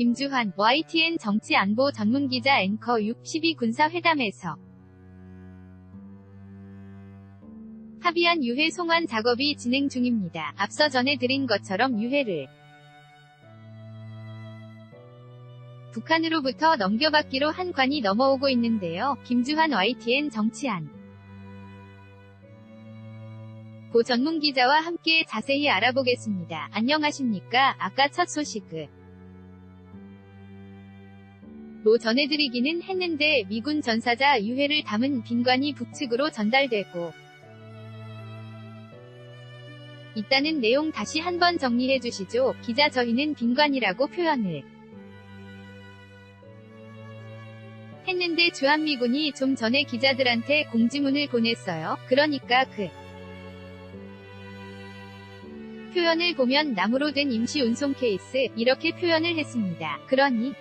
김주환, YTN 정치안보 전문기자 앵커 62 군사회담에서 합의한 유해 송환 작업이 진행 중입니다. 앞서 전해드린 것처럼 유해를 북한으로부터 넘겨받기로 한 관이 넘어오고 있는데요. 김주환 YTN 정치안 고 전문 기자와 함께 자세히 알아보겠습니다. 안녕하십니까? 아까 첫 소식을 로 전해드리기는 했는데 미군 전사자 유해를 담은 빈관이 북측으로 전달되고 있다는 내용 다시 한번 정리해 주시죠. 기자 저희는 빈관이라고 표현을 했는데 주한미군이 좀 전에 기자들한테 공지문을 보냈어요. 그러니까 그 표현을 보면 나무로 된 임시 운송 케이스 이렇게 표현을 했습니다. 그러니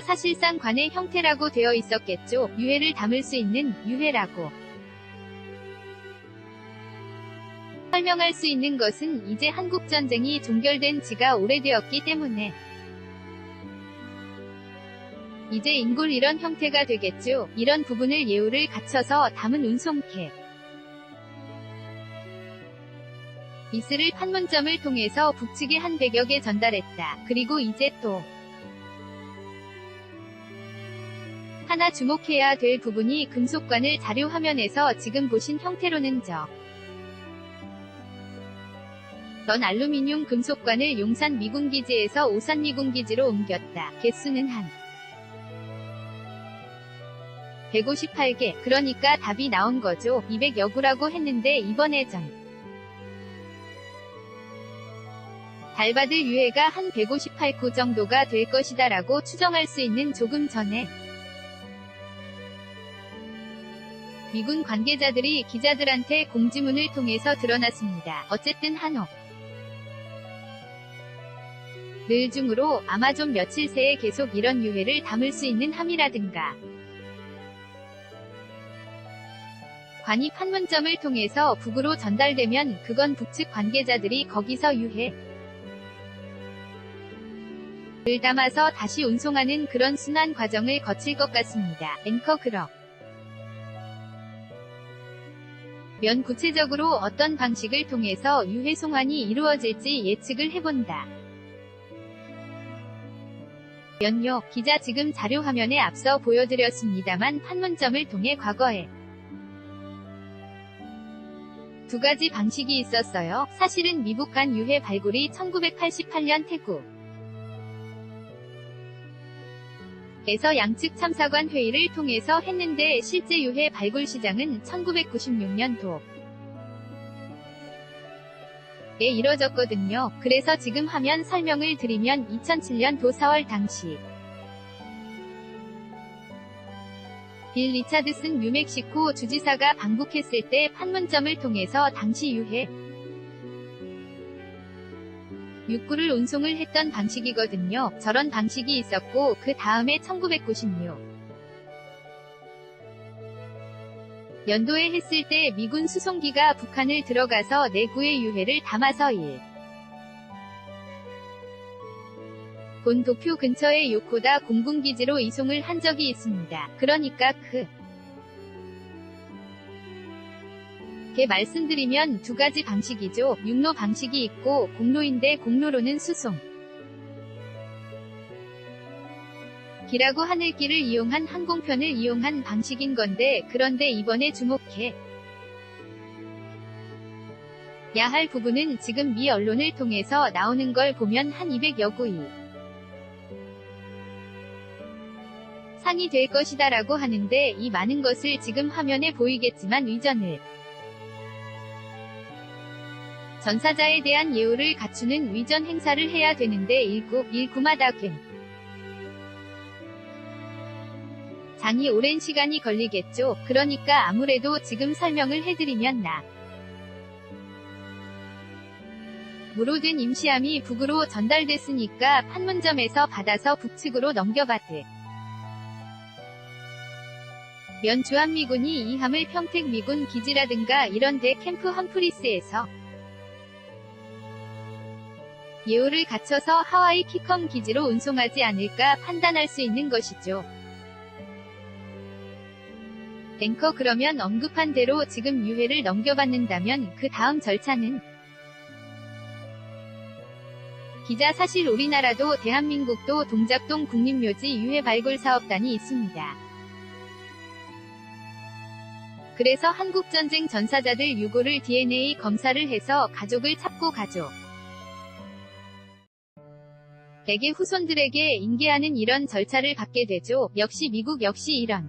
사실상 관의 형태라고 되어 있었겠죠. 유해를 담을 수 있는 유해라고 설명할 수 있는 것은 이제 한국전쟁이 종결된 지가 오래되었기 때문에 이제 인골 이런 형태가 되겠죠. 이런 부분을 예우를 갖춰서 담은 운송캐 이스를 판문점을 통해서 북측의 한 배격에 전달했다. 그리고 이제 또 하나 주목해야 될 부분이 금속관을 자료 화면에서 지금 보신 형태로는 저. 넌 알루미늄 금속관을 용산 미군기지에서 오산 미군기지로 옮겼다. 개수는 한 158개. 그러니까 답이 나온 거죠. 200여구라고 했는데 이번에 전. 달받을 유해가 한 158구 정도가 될 것이다라고 추정할 수 있는 조금 전에 미군 관계자들이 기자들한테 공지문을 통해서 드러났습니다. 어쨌든 한옥 늘 중으로 아마 좀 며칠 새에 계속 이런 유해를 담을 수 있는 함이라든가 관이 판문점을 통해서 북으로 전달되면 그건 북측 관계자들이 거기서 유해 를 담아서 다시 운송하는 그런 순환 과정을 거칠 것 같습니다. 앵커 그럭 면 구체적으로 어떤 방식을 통해서 유해 송환이 이루어질지 예측을 해본다. 연요 기자 지금 자료 화면에 앞서 보여드렸습니다만 판문점을 통해 과거에 두 가지 방식이 있었어요. 사실은 미북 간 유해 발굴이 1988년 태국 에서 양측 참사관 회의를 통해서 했는데 실제 유해 발굴 시장은 1996년도 에 이뤄졌거든요. 그래서 지금 화면 설명을 드리면 2007년 도 4월 당시 빌 리차드슨 뉴멕시코 주지사가 방북했을 때 판문점을 통해서 당시 유해 육구를 운송을 했던 방식이거든요. 저런 방식이 있었고 그 다음에 1996 연도에 했을 때 미군 수송기가 북한을 들어가서 내구의 유해를 담아서 일. 본 도쿄 근처의 요코다 공군기지로 이송을 한 적이 있습니다. 그러니까 그 게 말씀드리면 두 가지 방식이죠. 육로 방식이 있고 공로인데 공로로는 수송. 기라고 하늘길을 이용한 항공편을 이용한 방식인 건데 그런데 이번에 주목해 야할 부분은 지금 미 언론을 통해서 나오는 걸 보면 한 200여 구이 상이 될 것이다 라고 하는데 이 많은 것을 지금 화면에 보이겠지만 위전을 전사자에 대한 예우를 갖추는 위전 행사를 해야 되는데 19, 19마다 괜 장이 오랜 시간이 걸리겠죠. 그러니까 아무래도 지금 설명을 해드리면 나. 무로 된 임시함이 북으로 전달됐으니까 판문점에서 받아서 북측으로 넘겨받을. 면 주한미군이 이 함을 평택미군 기지라든가 이런 데 캠프 험프리스에서 예우를 갖춰서 하와이 키컴 기지로 운송하지 않을까 판단할 수 있는 것이죠. 앵커 그러면 언급한 대로 지금 유해를 넘겨받는다면 그 다음 절차는 기자 사실 우리나라도 대한민국도 동작동 국립묘지 유해 발굴 사업단이 있습니다. 그래서 한국전쟁 전사자들 유고를 DNA 검사를 해서 가족을 찾고 가죠. 에게 후손들에게 인계하는 이런 절차를 받게 되죠. 역시 미국 역시 이런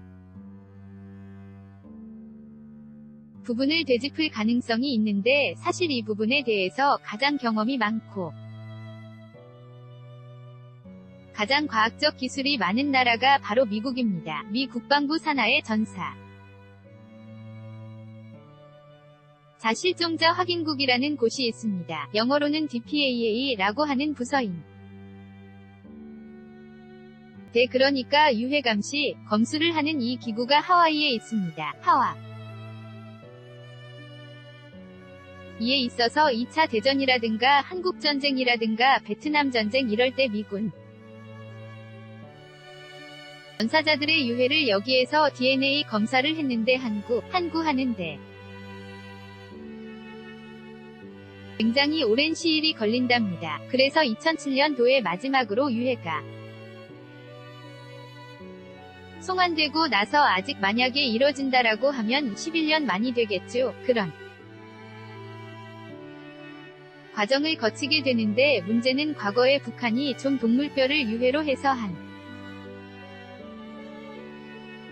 부분을 되짚을 가능성이 있는데 사실 이 부분에 대해서 가장 경험이 많고 가장 과학적 기술이 많은 나라가 바로 미국입니다. 미 국방부 산하의 전사 자실종자 확인국이라는 곳이 있습니다. 영어로는 DPAA라고 하는 부서인. 대 그러니까 유해 감시, 검수를 하는 이 기구가 하와이에 있습니다. 하와. 이에 있어서 2차 대전이라든가 한국전쟁이라든가 베트남전쟁 이럴 때 미군 전사자들의 유해를 여기에서 DNA 검사를 했는데 한구, 한구 하는데 굉장히 오랜 시일이 걸린답니다. 그래서 2007년도에 마지막으로 유해가 송환되고 나서 아직 만약에 이뤄진다라고 하면 11년 만이 되겠죠. 그런 과정을 거치게 되는데 문제는 과거에 북한이 좀 동물뼈를 유해로 해서 한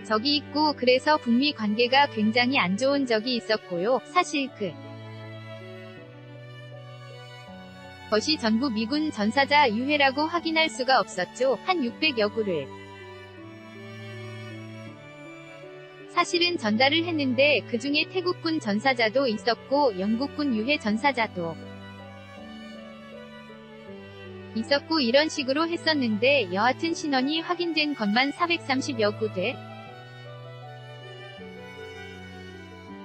적이 있고 그래서 북미 관계가 굉장히 안 좋은 적이 있었고요. 사실 그 것이 전부 미군 전사자 유해라고 확인할 수가 없었죠. 한 600여 구를. 사실은 전달을 했는데 그 중에 태국군 전사자도 있었고 영국군 유해 전사자도 있었고 이런 식으로 했었는데 여하튼 신원이 확인된 것만 430여 구대.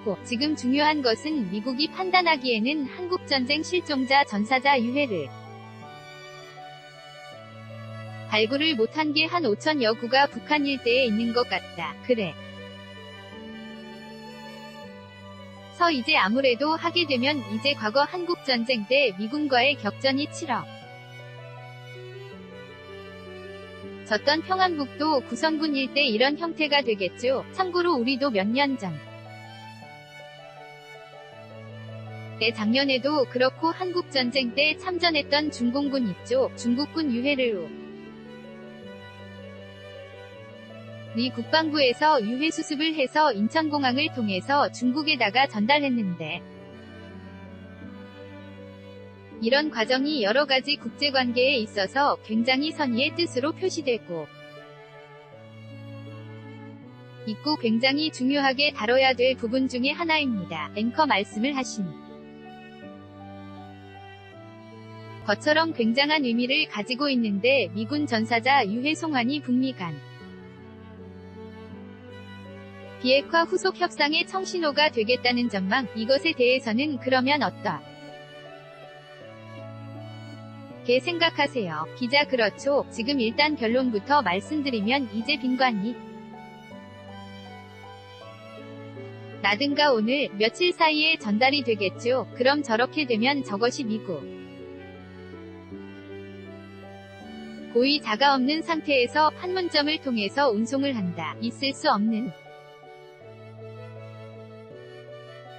고. 지금 중요한 것은 미국이 판단하기에는 한국전쟁 실종자 전사자 유해를 발굴을 못한 게 한 5천여 구가 북한 일대에 있는 것 같다. 그래. 서 이제 아무래도 하게 되면 이제 과거 한국전쟁 때 미군과의 격전이 치러 졌던 평안북도 구성군 일대 이런 형태가 되겠죠. 참고로 우리도 몇 년 전. 내 작년에도 그렇고 한국전쟁 때 참전했던 중공군 있죠. 중국군 유해를 미 국방부에서 유해 수습을 해서 인천공항을 통해서 중국에다가 전달했는데 이런 과정이 여러 가지 국제관계에 있어서 굉장히 선의의 뜻으로 표시되고 있고 굉장히 중요하게 다뤄야 될 부분 중의 하나입니다. 앵커 말씀을 하신 것처럼 굉장한 의미를 가지고 있는데 미군 전사자 유해 송환이 북미 간 비핵화 후속 협상의 청신호가 되겠다는 전망, 이것에 대해서는 그러면 어떠? 게 생각하세요. 기자 그렇죠. 지금 일단 결론부터 말씀드리면 이제 빈관이 나든가 오늘 며칠 사이에 전달이 되겠죠. 그럼 저렇게 되면 저것이 미국 고의 자가 없는 상태에서 판문점을 통해서 운송을 한다. 있을 수 없는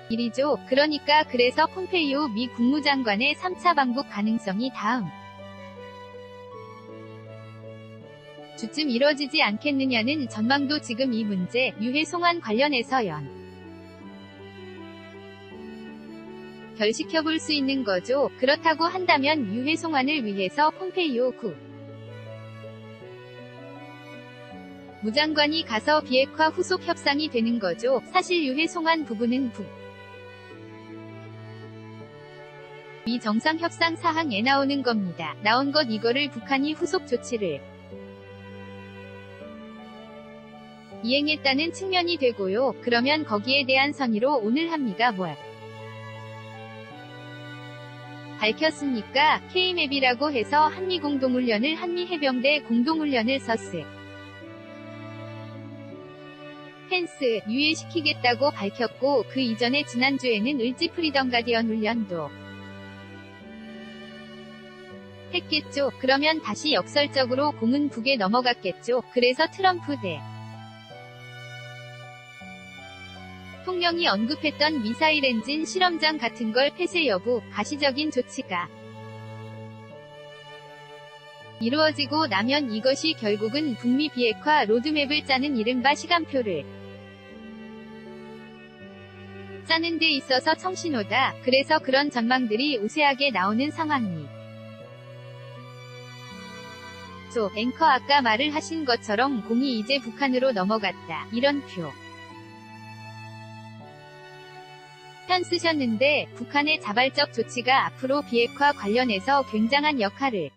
일이죠. 그러니까 그래서 폼페이오 미 국무장관의 3차 방북 가능성이 다음 주쯤 이뤄지지 않겠느냐는 전망도 지금 이 문제, 유해 송환 관련해서 연 결시켜볼 수 있는 거죠. 그렇다고 한다면 유해 송환을 위해서 폼페이오 국 무장관이 가서 비핵화 후속 협상이 되는 거죠. 사실 유해 송환 부분은 북 미 정상 협상 사항에 나오는 겁니다. 나온 것 이거를 북한이 후속 조치를 이행했다는 측면이 되고요. 그러면 거기에 대한 선의로 오늘 한미가 뭘 밝혔으니까 K맵이라고 해서 한미 공동훈련을 한미해병대 공동훈련을 썼을. 펜스, 유예시키겠다고 밝혔고 그 이전에 지난주에는 을지 프리덤 가디언 훈련도 했겠죠. 그러면 다시 역설적으로 공은 북에 넘어갔겠죠. 그래서 트럼프 대 통령이 언급했던 미사일 엔진 실험장 같은 걸 폐쇄 여부, 가시적인 조치가 이루어지고 나면 이것이 결국은 북미 비핵화 로드맵을 짜는 이른바 시간표를 짜는 데 있어서 청신호다. 그래서 그런 전망들이 우세하게 나오는 상황이 조 앵커 아까 말을 하신 것처럼 공이 이제 북한으로 넘어갔다. 이런 표. 편 쓰셨는데 북한의 자발적 조치가 앞으로 비핵화 관련해서 굉장한 역할을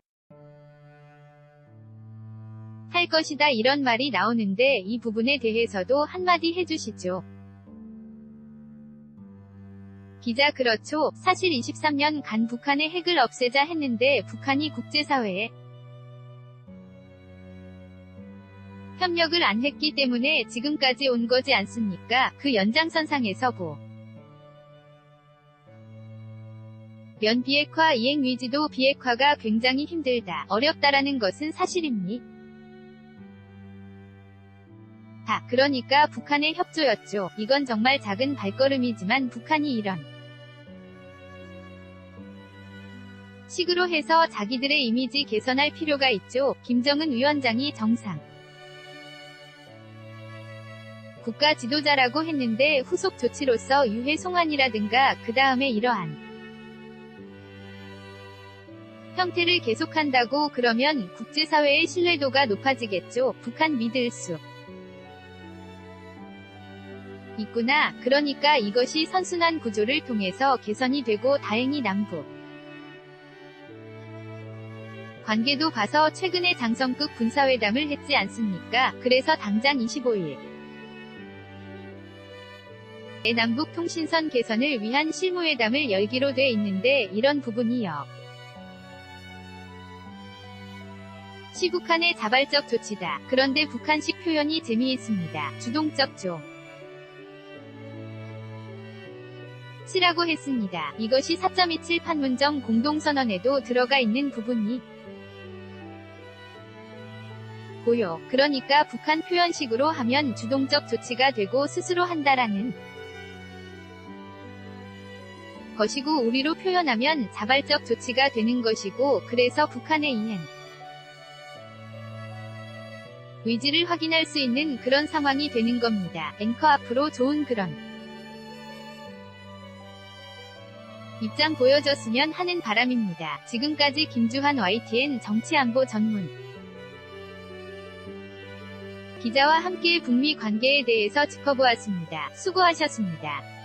할 것이다 이런 말이 나오는데 이 부분에 대해서도 한마디 해주시죠. 기자 그렇죠. 사실 23년 간 북한의 핵을 없애자 했는데 북한이 국제사회에 협력을 안 했기 때문에 지금까지 온 거지 않습니까? 그 연장선상에서 보. 면 비핵화 이행 위지도 비핵화가 굉장히 힘들다, 어렵다라는 것은 사실입니? 다, 그러니까 북한의 협조였죠. 이건 정말 작은 발걸음이지만 북한이 이런 식으로 해서 자기들의 이미지 개선할 필요가 있죠. 김정은 위원장이 정상 국가 지도자라고 했는데 후속 조치로서 유해 송환이라든가 그 다음에 이러한 형태를 계속한다고 그러면 국제사회의 신뢰도가 높아지겠죠. 북한 믿을 수 있구나. 그러니까 이것이 선순환 구조를 통해서 개선이 되고 다행히 남북 관계도 봐서 최근에 장성급 군사회담을 했지 않습니까? 그래서 당장 25일 내 남북 통신선 개선을 위한 실무회담을 열기로 돼 있는데 이런 부분이요. 시북한의 자발적 조치다. 그런데 북한식 표현이 재미있습니다. 주동적 조. 치라고 했습니다. 이것이 4.27 판문점 공동선언에도 들어가 있는 부분이 고요. 그러니까 북한 표현식으로 하면 주동적 조치가 되고 스스로 한다라는 것이고 우리로 표현하면 자발적 조치가 되는 것이고 그래서 북한의 이행 의지를 확인할 수 있는 그런 상황이 되는 겁니다. 앵커 앞으로 좋은 그런 입장 보여줬으면 하는 바람입니다. 지금까지 김주한 YTN 정치안보 전문 기자와 함께 북미 관계에 대해서 짚어보았습니다. 수고하셨습니다.